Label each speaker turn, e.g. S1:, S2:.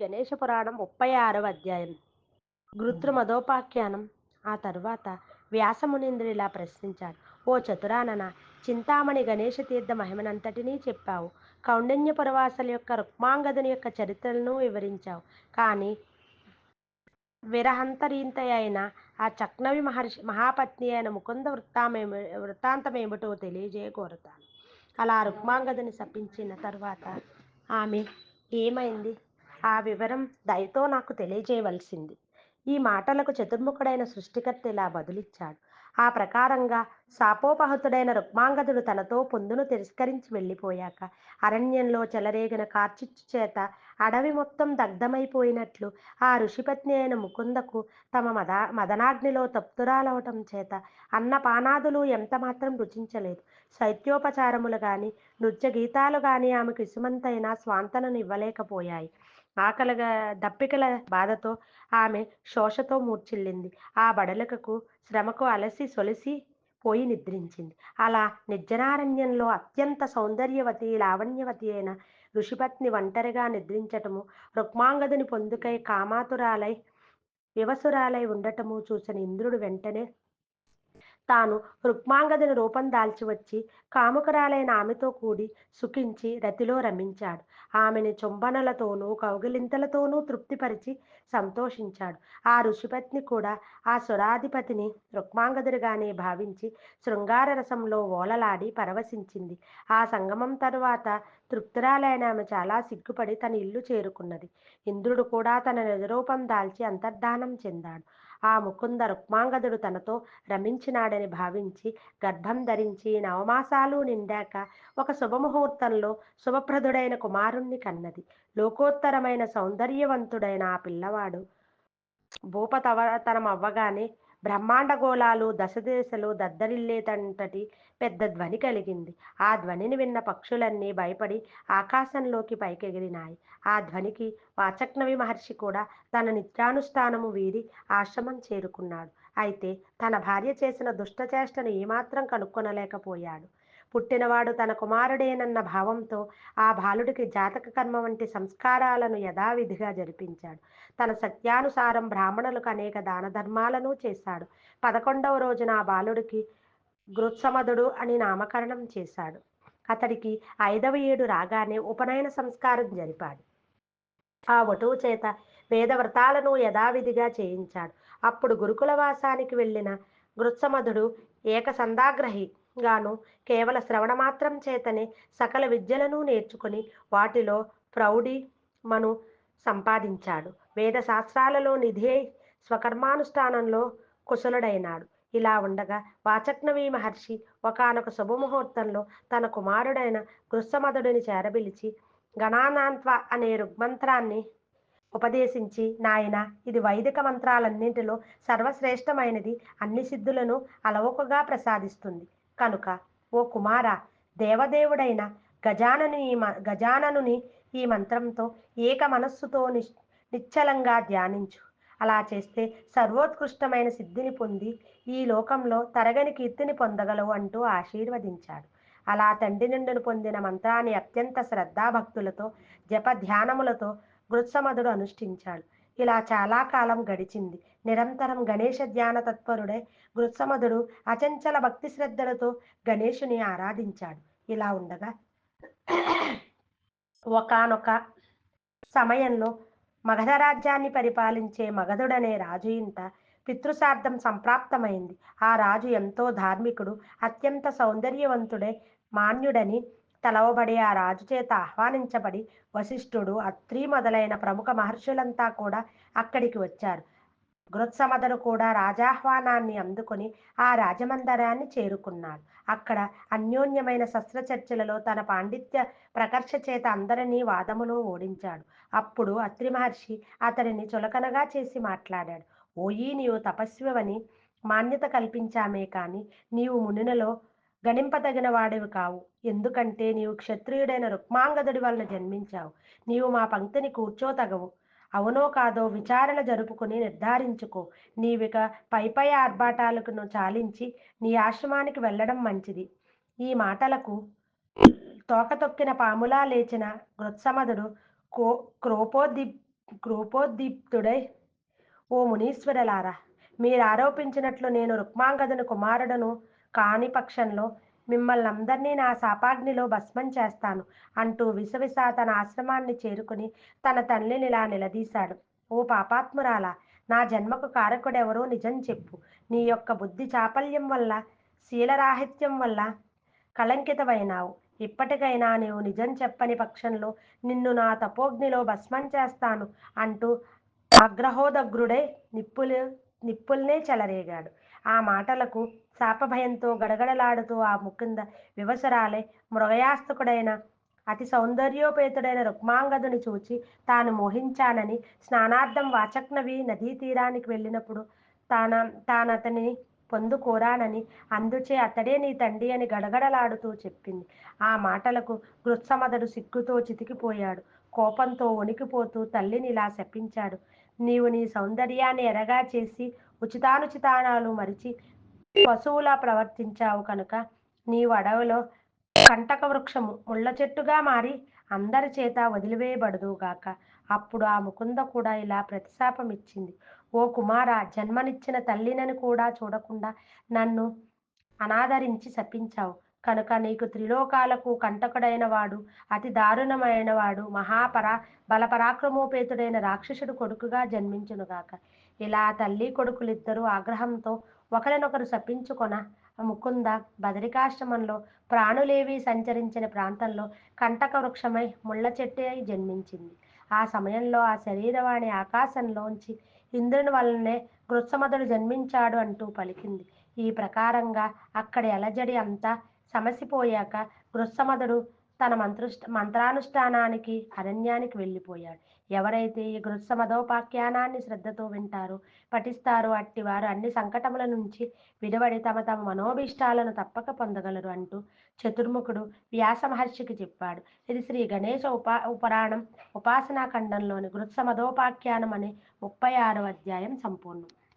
S1: గణేష పురాణం ముప్పై ఆరవ అధ్యాయం గృత్రమదోపాఖ్యానం ఆ తరువాత వ్యాసమునింద్రుడు ఇలా ప్రశ్నించాడు. ఓ చతురానన చింతామణి గణేష తీర్థ మహిమనంతటినీ చెప్పావు. కౌండిన్య పురవాసుల యొక్క రుక్మాంగదుని యొక్క చరిత్రలను వివరించావు. కానీ విరహంతరీంత అయిన ఆ చక్నవి మహర్షి మహాపత్ని అయిన ముకుంద వృత్తామేమి వృత్తాంతమేమిటో తెలియజేయకోరుతాను అలా రుక్మాంగదుని శపించిన తర్వాత ఆమె ఏమైంది? ఆ వివరం దయతో నాకు తెలియజేయవలసింది. ఈ మాటలకు చతుర్ముఖుడైన సృష్టికర్త ఇలా బదులిచ్చాడు. ఆ ప్రకారంగా శాపోపహతుడైన రుక్మాంగదుడు తనతో పొందును తిరస్కరించి వెళ్ళిపోయాక అరణ్యంలో చెలరేగిన కార్చిచ్చు చేత అడవి మొత్తం దగ్ధమైపోయినట్లు ఆ ఋషిపత్ని అయిన ముకుందకు తమ మద మదనాగ్నిలో తప్తురాలవటం చేత అన్నపానాదులు ఎంత మాత్రం రుచించలేదు. శైత్యోపచారములు గాని నృత్య గీతాలు గాని ఆమెకు ఇసుమంతైనా స్వాంతనను ఇవ్వలేకపోయాయి ఆకలిగా దప్పికల బాధతో ఆమె శోషతో మూర్చిల్లింది ఆ బడలకకు శ్రమకు అలసి సొలిసి పోయి నిద్రించింది. అలా నిర్జనారణ్యంలో అత్యంత సౌందర్యవతి లావణ్యవతి అయిన ఋషిపత్ని ఒంటరిగా నిద్రించటము రుక్మాంగదుని పొందుకై కామాతురాలై వివసురాలై ఉండటము చూసిన ఇంద్రుడు వెంటనే తాను రుక్మాంగదుని రూపం దాల్చి వచ్చి కాముకరాలైన ఆమెతో కూడి సుఖించి రతిలో రమించాడు. ఆమెని చుంబనలతోనూ కౌగిలింతలతోనూ తృప్తిపరిచి సంతోషించాడు. ఆ ఋషిపత్ని కూడా ఆ సురాధిపతిని రుక్మాంగదుడిగానే భావించి శృంగార రసంలో ఓలలాడి పరవశించింది. ఆ సంగమం తరువాత తృప్తురాలైన ఆమె చాలా సిగ్గుపడి తన ఇల్లు చేరుకున్నది. ఇంద్రుడు కూడా తన నిజరూపం దాల్చి అంతర్ధానం చెందాడు. ఆ ముకుంద రుక్మాంగదుడు తనతో రమించినాడని భావించి గర్భం ధరించి నవమాసాలు నిండాక ఒక శుభముహూర్తంలో శుభప్రదుడైన కుమారుణ్ణి కన్నది. లోకోత్తరమైన సౌందర్యవంతుడైన ఆ పిల్లవాడు భూపతవతనం అవ్వగానే బ్రహ్మాండ గోళాలు దశదేశలు దద్దరిల్లేటంతటి పెద్ద ధ్వని కలిగింది. ఆ ధ్వనిని విన్న పక్షులన్నీ భయపడి ఆకాశంలోకి పైకెగిరినాయి. ఆ ధ్వనికి వాచక్నవి మహర్షి కూడా తన నిత్యానుష్ఠానము వీరి ఆశ్రమం చేరుకున్నాడు. అయితే తన భార్య చేసిన దుష్టచేష్టను ఏమాత్రం కనుక్కొనలేకపోయాడు. పుట్టినవాడు తన కుమారుడేనన్న భావంతో ఆ బాలుడికి జాతక కర్మ వంటి సంస్కారాలను యథావిధిగా జరిపించాడు. తన సత్యానుసారం బ్రాహ్మణులకు అనేక దాన ధర్మాలను చేశాడు. పదకొండవ రోజున ఆ బాలుడికి గృత్సమధుడు అని నామకరణం చేశాడు. అతడికి ఐదవ ఏడు రాగానే ఉపనయన సంస్కారం జరిపాడు. ఆ వటువు చేత వేదవ్రతాలను యథావిధిగా చేయించాడు. అప్పుడు గురుకుల వాసానికి వెళ్ళిన గృత్సమధుడు ఏక సందాగ్రహి గాను కేవల శ్రవణ మాత్రం చేతనే సకల విద్యలను నేర్చుకుని వాటిలో ప్రౌఢి మను సంపాదించాడు. వేద శాస్త్రాలలో నిధే స్వకర్మానుష్ఠానంలో కుశలుడైనాడు. ఇలా ఉండగా వాచక్నవీ మహర్షి ఒకనొక శుభముహూర్తంలో తన కుమారుడైన గృత్సమధుడిని చేరబిలిచి గణానాంత్వ అనే రుగ్మంత్రాన్ని ఉపదేశించి నాయన ఇది వైదిక మంత్రాలన్నింటిలో సర్వశ్రేష్టమైనది. అన్ని సిద్ధులను అలవోకగా ప్రసాదిస్తుంది. కనుక ఓ కుమార దేవదేవుడైన గజానను ఈ మ గజాననుని ఈ మంత్రంతో ఏక మనస్సుతో ని నిశ్చలంగా ధ్యానించు. అలా చేస్తే సర్వోత్కృష్టమైన సిద్ధిని పొంది ఈ లోకంలో తరగని కీర్తిని పొందగలవు అంటూ ఆశీర్వదించాడు. అలా తండ్రి నుండిని పొందిన మంత్రాన్ని అత్యంత శ్రద్ధాభక్తులతో జప ధ్యానములతో గృత్సమధుడు అనుష్ఠించాడు. ఇలా చాలా కాలం గడిచింది. నిరంతరం గణేష ధ్యాన తత్పరుడై గృత్సమధుడు అచంచల భక్తి శ్రద్ధలతో గణేషుని ఆరాధించాడు. ఇలా ఉండగా ఒకనొక సమయంలో మగధ రాజ్యాన్ని పరిపాలించే మగధుడనే రాజు ఇంట పితృశార్థం సంప్రాప్తమైంది. ఆ రాజు ఎంతో ధార్మికుడు అత్యంత సౌందర్యవంతుడే మాన్యుడని తలవబడి ఆ రాజు చేత ఆహ్వానించబడి వశిష్ఠుడు అత్రి మొదలైన ప్రముఖ మహర్షులంతా కూడా అక్కడికి వచ్చారు. గృత్సమదను కూడా రాజాహ్వానాన్ని అందుకొని ఆ రాజమందిరాన్ని చేరుకున్నాడు. అక్కడ అన్యోన్యమైన శస్త్రచర్చలలో తన పాండిత్య ప్రకర్ష చేత అందరినీ వాదమును ఓడించాడు. అప్పుడు అత్రి మహర్షి అతనిని చులకనగా చేసి మాట్లాడాడు. ఓయి నీవు తపస్వివని మాన్యత కల్పించామే కానీ నీవు మునినలో గణింపదగిన వాడివి కావు. ఎందుకంటే నీవు క్షత్రియుడైన రుక్మాంగదుడి వలన జన్మించావు. నీవు మా పంక్తిని కూర్చోతగవు. అవునో కాదో విచారణ జరుపుకుని నిర్ధారించుకో. నీవిక పై పై ఆర్భాటాలకు చాలించి నీ ఆశ్రమానికి వెళ్ళడం మంచిది. ఈ మాటలకు తోకతొక్కిన పాములా లేచిన గృత్సమదుడు కో క్రోపోద్ది క్రోపోద్దీప్తుడై ఓ మునీశ్వరలారా మీరు ఆరోపించినట్లు నేను రుక్మాంగదుని కుమారుడను కాని పక్షంలో మిమ్మల్ని అందరినీ నా శాపాగ్నిలో భస్మం చేస్తాను అంటూ విసవిస తన ఆశ్రమాన్ని చేరుకుని తన తల్లిని ఇలా నిలదీశాడు. ఓ పాపాత్మురాలా నా జన్మకు కారకుడెవరో నిజం చెప్పు. నీ యొక్క బుద్ధి చాపల్యం వల్ల శీలరాహిత్యం వల్ల కళంకితమైనావు. ఇప్పటికైనా నీవు నిజం చెప్పని పక్షంలో నిన్ను నా తపోగ్నిలో భస్మం చేస్తాను అంటూ అగ్రహోదగ్రుడే నిప్పులు నిప్పుల్నే చెలరేగాడు. ఆ మాటలకు శాపభయంతో గడగడలాడుతూ ఆ ముకుంద వివసరాలే మృగయాస్తకుడైన అతి సౌందర్యోపేతుడైన రుక్మాంగదుని చూచి తాను మోహించానని స్నానార్థం వాచక్నవి నదీ తీరానికి వెళ్ళినప్పుడు తాన తానతని పొందుకోరానని అందుచే అతడే నీ తండ్రి అని గడగడలాడుతూ చెప్పింది. ఆ మాటలకు గృత్సమదడు సిగ్గుతో చితికిపోయాడు. కోపంతో వణికిపోతూ తల్లిని ఇలా శపించాడు. నీవు నీ సౌందర్యాన్ని ఎరగా చేసి ఉచితానుచితానాలు మరిచి పశువులా ప్రవర్తించావు కనుక నీవు అడవిలో కంటక వృక్షము ముళ్ళ చెట్టుగా మారి అందరి చేత వదిలివేయబడదుగాక. అప్పుడు ఆ ముకుంద కూడా ఇలా ప్రతిశాపం ఇచ్చింది ఓ కుమార జన్మనిచ్చిన తల్లినని కూడా చూడకుండా నన్ను అనాదరించి శపించావు. కనుక నీకు త్రిలోకాలకు కంటకుడైన వాడు అతి దారుణమైన వాడు మహాపరా బలపరాక్రమోపేతుడైన రాక్షసుడు కొడుకుగా జన్మించునుగాక. ఇలా తల్లి కొడుకులిద్దరూ ఆగ్రహంతో ఒకరినొకరు శపించుకొన ముకుంద బదరికాశ్రమంలో ప్రాణులేవి సంచరించిన ప్రాంతంలో కంటక వృక్షమై ముళ్ళ చెట్టు అయి జన్మించింది. ఆ సమయంలో ఆ శరీరవాణి ఆకాశంలోంచి ఇంద్రుని వల్లనే గృత్సమదుడు జన్మించాడు అంటూ పలికింది. ఈ ప్రకారంగా అక్కడి అలజడి అంతా సమసిపోయాక గృత్సమదుడు తన మంత్రుష్ట మంత్రానుష్ఠానానికి అరణ్యానికి వెళ్ళిపోయాడు. ఎవరైతే ఈ గృత్సమధోపాఖ్యానాన్ని శ్రద్ధతో వింటారో పఠిస్తారో అట్టి వారు అన్ని సంకటముల నుంచి విడవడి తమ తమ మనోభీష్టాలను తప్పక పొందగలరు అంటూ చతుర్ముఖుడు వ్యాస మహర్షికి చెప్పాడు. ఇది శ్రీ గణేశ ఉపా ఉపరాణం ఉపాసనా ఖండంలోని గృత్సమదోపాఖ్యానం అనే ముప్పై ఆరవ అధ్యాయం సంపూర్ణం.